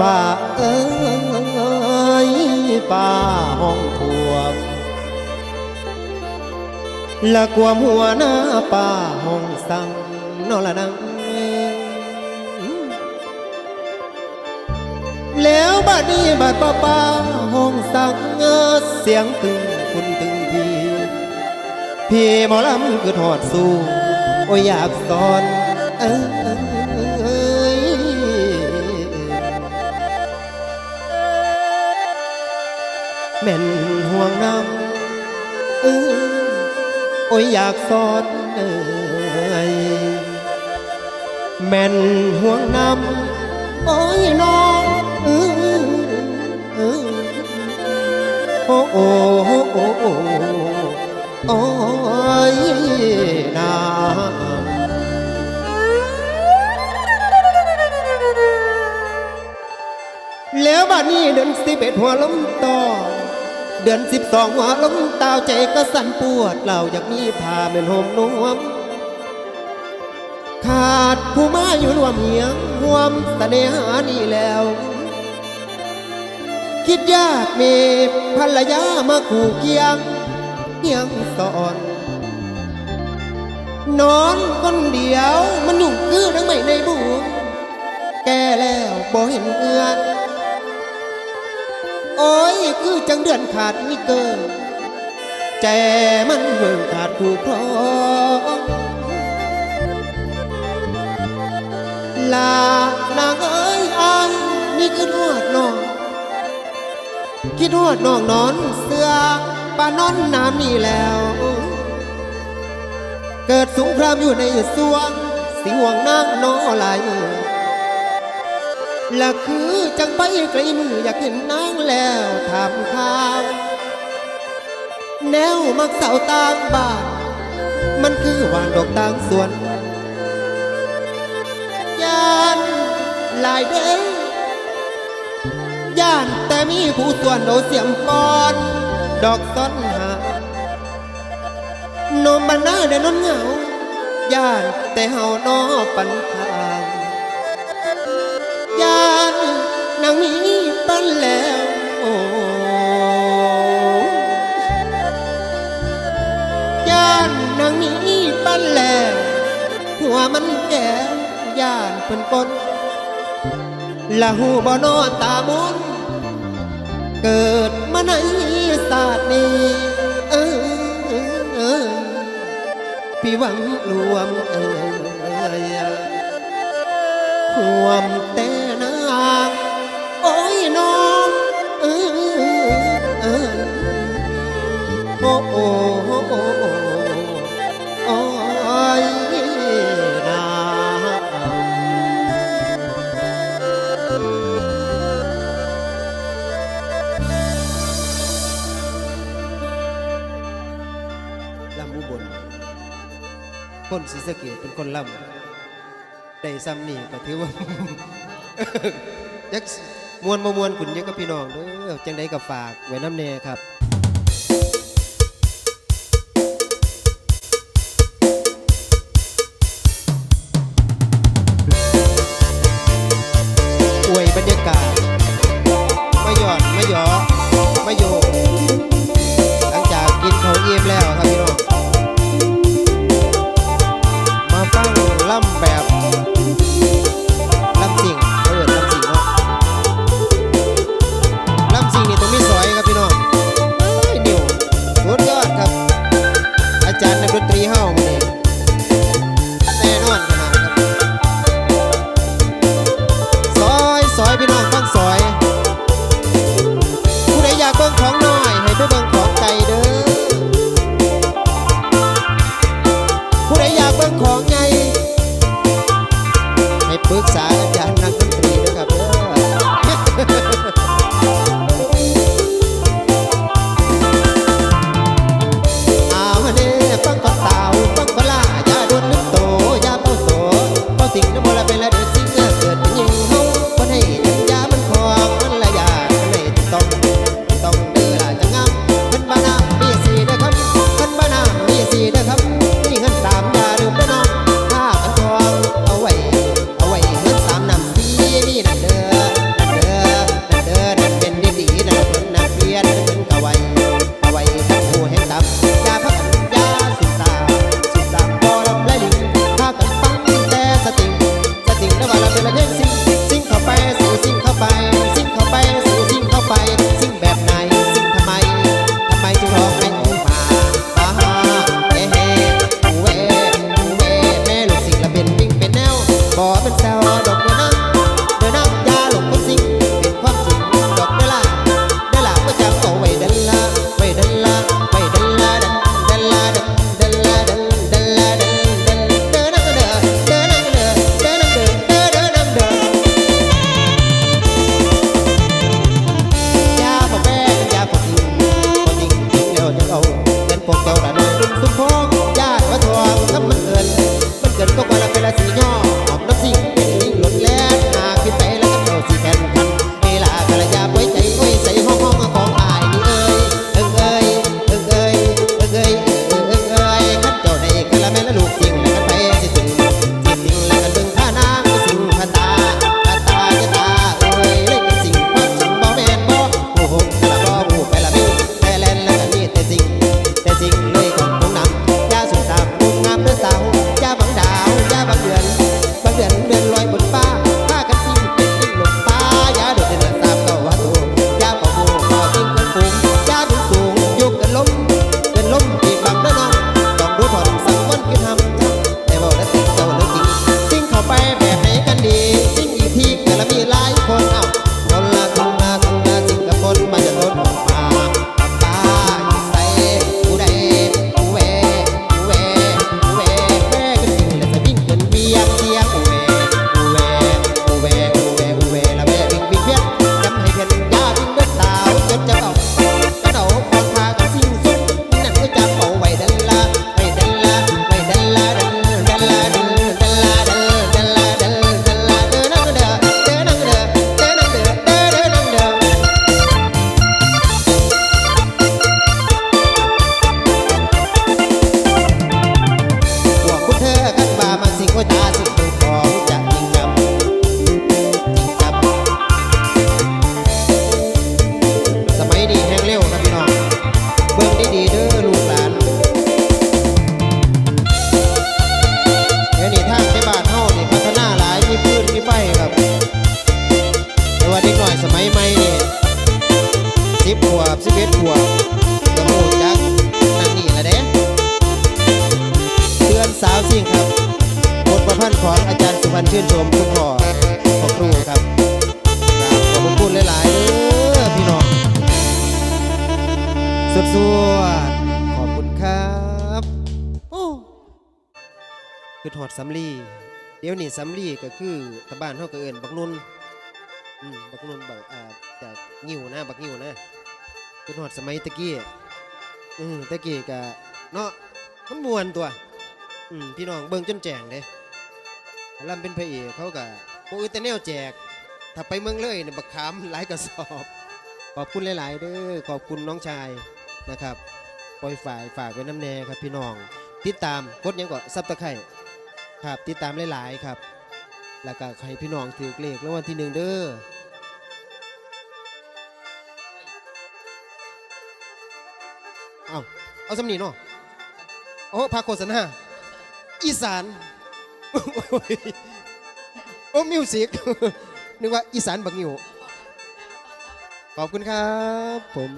ป่าเอ้ยป่าห้องขวบละความหัวหน้าป่าห้องสังนอละนังแล้วบ้านี้บัดป้าป้าห้องสังเสียงตึงคุณตึงพี่พี่หมอลำคือทอดสู้โอ้อยากสอนเออ วงน้ำเอ้ยโอ้ยอยากสอนเอ้ยแม่นห่วงน้ำโอ้ยน้องเออเออโอ้โอ้โอ้โอ้โอ้โอ้ยนาแล้วบัดนี้เดือนสิบเอ็ดหัวล้มต่อ เดือนสิบสองหัวล้มตาวใจก็สั่นปวดเราอยากมีผ้าเป็นห่มนวมขาดผู้มาอยู่รวมเหียงห่วมเสน่หานี่แล้ว คิดยากมีภรรยามาคู่เคียงเคียงสอนนอนคนเดียวมันยุ่งคือทั้งไม่ในบุญแก่แล้วบ่เห็นเอือน โอ้ยคือจังเดือนขาดมิเกินใจมันเบิ่งขาดคู่ครองลานางเอ้ยอายนี่คือหวดน้องคิดหวดน้องนอนเสือปานอนน้ำนี่แล้ว เกิดสงครามอยู่ในสวงสิห่วงนางน้อหลายมือ และคือจังไปไกลมืออยากเห็นนางแล้วถามข่าว แนวมักเสาต่างบ้านมันคือหวานดอกต่างสวนยานหลายเด้ย่านแต่มีผู้ส่วนโดเสียมก่อน ดอกต้นหานมบันหน้าเดนนเหงาย่านแต่เฮานอปันทาานนางมีปั้นแล้วโอ้ย่านนางมีปั้นแล้วหัวมันแก่ย่านเพิ่นกดละหูบ่นอตามุนเกิดมาในศาสตร์นี้เออเออพี่หวังรวมเอ่ยห่วมแต่ โอ้โอ้โอ้โอ้โอ้ยนาลำอุบลคนศรีสะเกดเป็นคนลำได้ซ้ำนี่ก็ถือว่ายักมวนมามวนขุนยอะกับพี่น้องเด้อจังได้กับฝากไว้น้ำแน่ครับ บิ่งของใหญ่ให้ปรึกษาอาจารย์นักดนตรีนะครับเด้อเอาเด้ฟังก่อนสาวฟังก่อนลาอย่าโดนนึกโตอย่าเป้าโสเป้าสิ่งน้ำมันละเป็นละเดือ ชื่นชมคุณพ่อพ่อครูครับครับขอบคุณหลายๆเด้อพี่น้องสุดสวดขอบคุณครับโอ้คือถอดสำลีเดี๋ยวนี้สำลีก็คือตะบ้านเฮาก็เอิ้นบักนุ่นอืมบักนุ่นบักอ่าจากงิ้วนะบักงิ้วนะเป็นหอดสมัยตะกี้อืมตะกี้กะเนาะมันมวนตัวอืมพี่น้องเบิ่งจนแจงเด้ ลำเป็นพระเอกเขากะโอ้ยแต่แนวแจก ถ้าไปเมืองเลยเนี่ยบักขามหลายกระสอบ ขอบคุณหลาย ๆ เด้อขอบคุณน้องชายนะครับปล่อยฝ่ายฝากไว้น้ำแน่ครับพี่น้อง ติดตามกดยังก็ซับตะไคร่ครับติดตามหลาย ๆ ครับ แล้วก็ให้พี่น้องถือเลขรางวัลที่หนึ่งเด้อเอาเอาสำนีเนาะโอ้พาโฆษณาอีสาน โอ้มิวสิกนึกว่าอีสานบักนิวขอบคุณครับผม